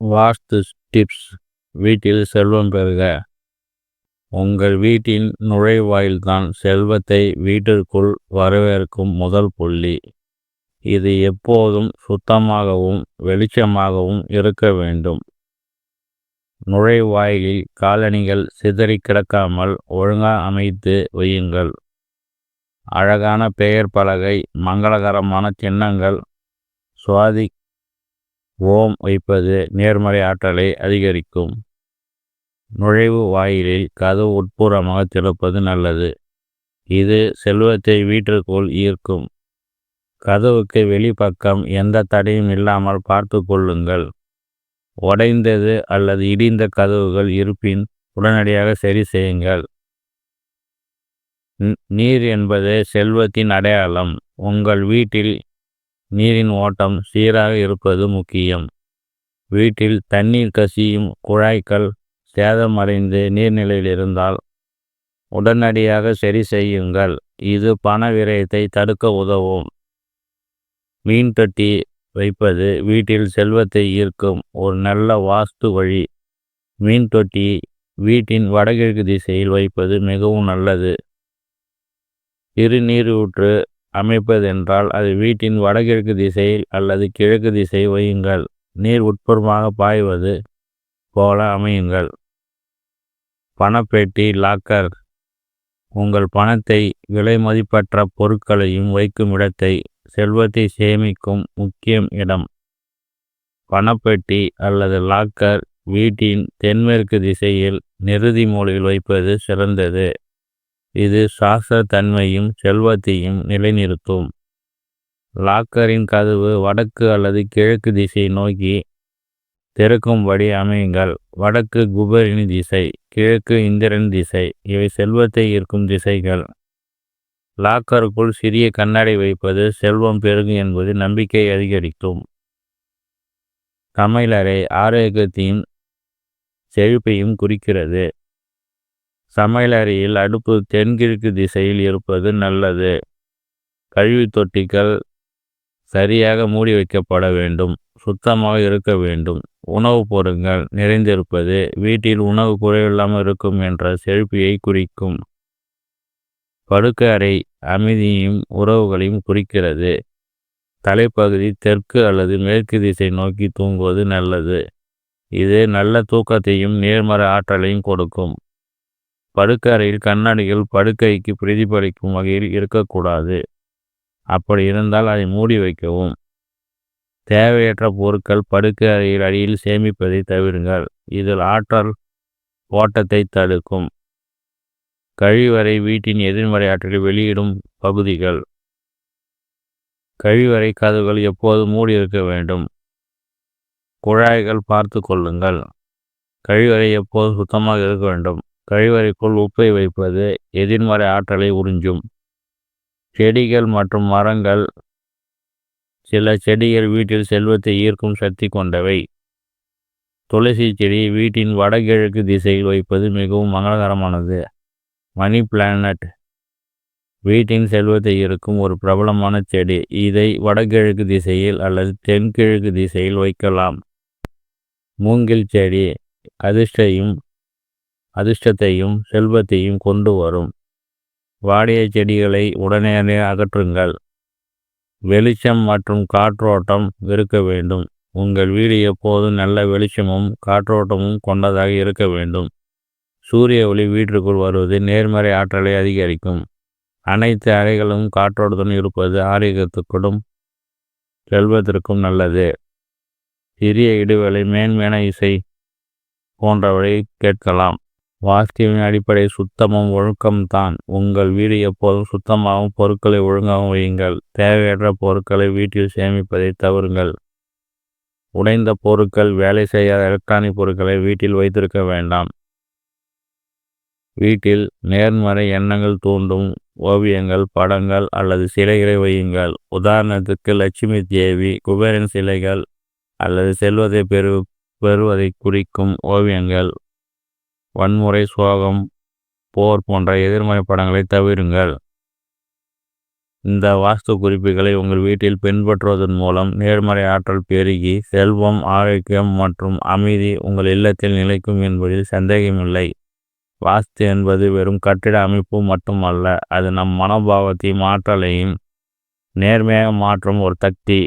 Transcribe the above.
வாஸ்து tips வீட்டில் செல்வம் பெறுக. உங்கள் வீட்டின் நுழைவாயில்தான் செல்வத்தை வீட்டிற்குள் வரவேற்கும் முதல் புள்ளி. இது எப்போதும் சுத்தமாகவும் வெளிச்சமாகவும் இருக்க வேண்டும். நுழைவாயிலில் காலணிகள் சிதறி கிடக்காமல் ஒழுங்காக அமைத்து வையுங்கள். அழகான பெயர் பலகை மங்களகரமான சின்னங்கள் சுவாதி ஓம் வைப்பது நேர்மறை ஆற்றலை அதிகரிக்கும். நுழைவு வாயிலில் கதவு உட்புறமாக திறப்பது நல்லது. இது செல்வத்தை வீட்டிற்குள் ஈர்க்கும். கதவுக்கு வெளிப்பக்கம் எந்த தடையும் இல்லாமல் பார்த்து கொள்ளுங்கள். உடைந்தது அல்லது இடிந்த கதவுகள் இருப்பின் உடனடியாக சரி செய்யுங்கள். நீர் என்பது செல்வத்தின் அடையாளம். உங்கள் வீட்டில் நீரின் ஓட்டம் சீராக இருப்பது முக்கியம். வீட்டில் தண்ணீர் கசியும் குழாய்கள் சேதமடைந்து நீர்நிலையில் இருந்தால் உடனடியாக சரி செய்யுங்கள். இது பண விரயத்தை தடுக்க உதவும். மீன் தொட்டி வைப்பது வீட்டில் செல்வத்தை ஈர்க்கும் ஒரு நல்ல வாஸ்து வழி. மீன் தொட்டி வீட்டின் வடகிழக்கு திசையில் வைப்பது மிகவும் நல்லது. திருநீரூற்று அமைப்பதென்றால் அது வீட்டின் வடகிழக்கு திசையில் அல்லது கிழக்கு திசை வையுங்கள் நீர் உட்புறமாக பாய்வது போல அமையுங்கள். பணப்பேட்டி லாக்கர். உங்கள் பணத்தை விலை மதிப்பற்ற பொருட்களையும் வைக்கும் இடத்தை செல்வத்தை சேமிக்கும் முக்கியம் இடம். பணப்பெட்டி அல்லது லாக்கர் வீட்டின் தென்மேற்கு திசையில் நிறுதி மூலையில் வைப்பது சிறந்தது. இது சாஸ்திர தன்மையும் செல்வத்தையும் நிலைநிறுத்தும். லாக்கரின் கதவு வடக்கு அல்லது கிழக்கு திசையை நோக்கி திறக்கும்படி அமையுங்கள். வடக்கு குபரின் திசை கிழக்கு இந்திரன் திசை இவை செல்வத்தை ஈர்க்கும் திசைகள். லாக்கருக்குள் சிறிய கண்ணாடி வைப்பது செல்வம் பெருகும் என்பது நம்பிக்கை அதிகரிக்கும். சமையலறை ஆரோக்கியத்தையும் செழிப்பையும் குறிக்கிறது. சமையலறையில் அடுப்பு தென்கிழக்கு திசையில் இருப்பது நல்லது. கழிவு தொட்டிகள் சரியாக மூடி வைக்கப்பட வேண்டும் சுத்தமாக இருக்க வேண்டும். உணவுப் பொருட்கள் நிறைந்திருப்பது வீட்டில் உணவு குறைவில்லாமல் இருக்கும் என்ற செழிப்பியை குறிக்கும். படுக்கை அறை அமைதியையும் உறவுகளையும் குறிக்கிறது. தலைப்பகுதி தெற்கு அல்லது மேற்கு திசை நோக்கி தூங்குவது நல்லது. இது நல்ல தூக்கத்தையும் நேர்மறை ஆற்றலையும் கொடுக்கும். படுக்கை அறையில் கண்ணாடிகள் படுக்கைக்கு பிரதிபலிக்கும் வகையில் இருக்கக்கூடாது. அப்படி இருந்தால் அதை மூடி வைக்கவும். தேவையற்ற பொருட்கள் படுக்கை அறையில் அடியில் சேமிப்பதை தவிருங்கள். இதில் ஆற்றல் ஓட்டத்தை தடுக்கும். கழிவறை வீட்டின் எதிர்மறை ஆற்றலை வெளியிடும் பகுதிகள். கழிவறை கதவுகள் எப்போது மூடி இருக்க வேண்டும். குழாய்கள் பார்த்து கொள்ளுங்கள். கழிவறை எப்போது சுத்தமாக இருக்க வேண்டும். கழிவறைக்குள் உப்பை வைப்பது எதிர்மறை ஆற்றலை உறிஞ்சும்? செடிகள் மற்றும் மரங்கள் சில செடிகள் வீட்டில் செல்வத்தை ஈர்க்கும் சக்தி கொண்டவை. துளசி செடி வீட்டின் வடகிழக்கு திசையில் வைப்பது மிகவும் மங்களகரமானது. மணி பிளானட் வீட்டின் செல்வத்தை இருக்கும் ஒரு பிரபலமான செடி. இதை வடகிழக்கு திசையில் அல்லது தென்கிழக்கு திசையில் வைக்கலாம். மூங்கில் செடி அதிர்ஷ்டையும் அதிர்ஷ்டத்தையும் செல்வத்தையும் கொண்டு வரும். வாடிய செடிகளை உடனே அகற்றுங்கள். வெளிச்சம் மற்றும் காற்றோட்டம் இருக்க வேண்டும். உங்கள் வீடு எப்போதும் நல்ல வெளிச்சமும் காற்றோட்டமும் கொண்டதாக இருக்க வேண்டும். சூரிய ஒளி வீட்டிற்குள் வருவது நேர்மறை ஆற்றலை அதிகரிக்கும். அனைத்து அறைகளும் காற்றோட்டத்துடன் இருப்பது ஆரோக்கியத்துக்கும் செல்வத்திற்கும் நல்லது. சிறிய இடுவேளை மேன்மேன இசை போன்றவரை கேட்கலாம். வாழ்க்கையின் அடிப்படை சுத்தமும் ஒழுக்கம்தான் உங்கள் வீடு எப்போதும் சுத்தமாகவும் பொருட்களை ஒழுங்காகவும் வையுங்கள். தேவையற்ற பொருட்களை வீட்டில் சேமிப்பதை தவறுங்கள். உடைந்த பொருட்கள் வேலை செய்யாத எலக்ட்ரானிக் பொருட்களை வீட்டில் வைத்திருக்க வேண்டாம். வீட்டில் நேர்மறை எண்ணங்கள் தூண்டும் ஓவியங்கள் படங்கள் அல்லது சிலைகளை வையுங்கள். உதாரணத்துக்கு லட்சுமி தேவி குபேரன் சிலைகள் அல்லது செல்வதை பெறு பெறுவதை குறிக்கும் ஓவியங்கள். வன்முறை சோகம் போர் போன்ற எதிர்மறை படங்களை தவிருங்கள். இந்த வாஸ்து குறிப்புகளை உங்கள் வீட்டில் பின்பற்றுவதன் மூலம் நேர்மறை ஆற்றல் பெருகி செல்வம் ஆரோக்கியம் மற்றும் அமைதி உங்கள் இல்லத்தில் நிலைக்கும் என்பதில் சந்தேகமில்லை. வாஸ்து என்பது வெறும் கட்டிட அமைப்பு மட்டுமல்ல அது நம் மனோபாவத்தையும் ஆற்றலையும் நேர்மையாக மாற்றும் ஒரு சக்தி.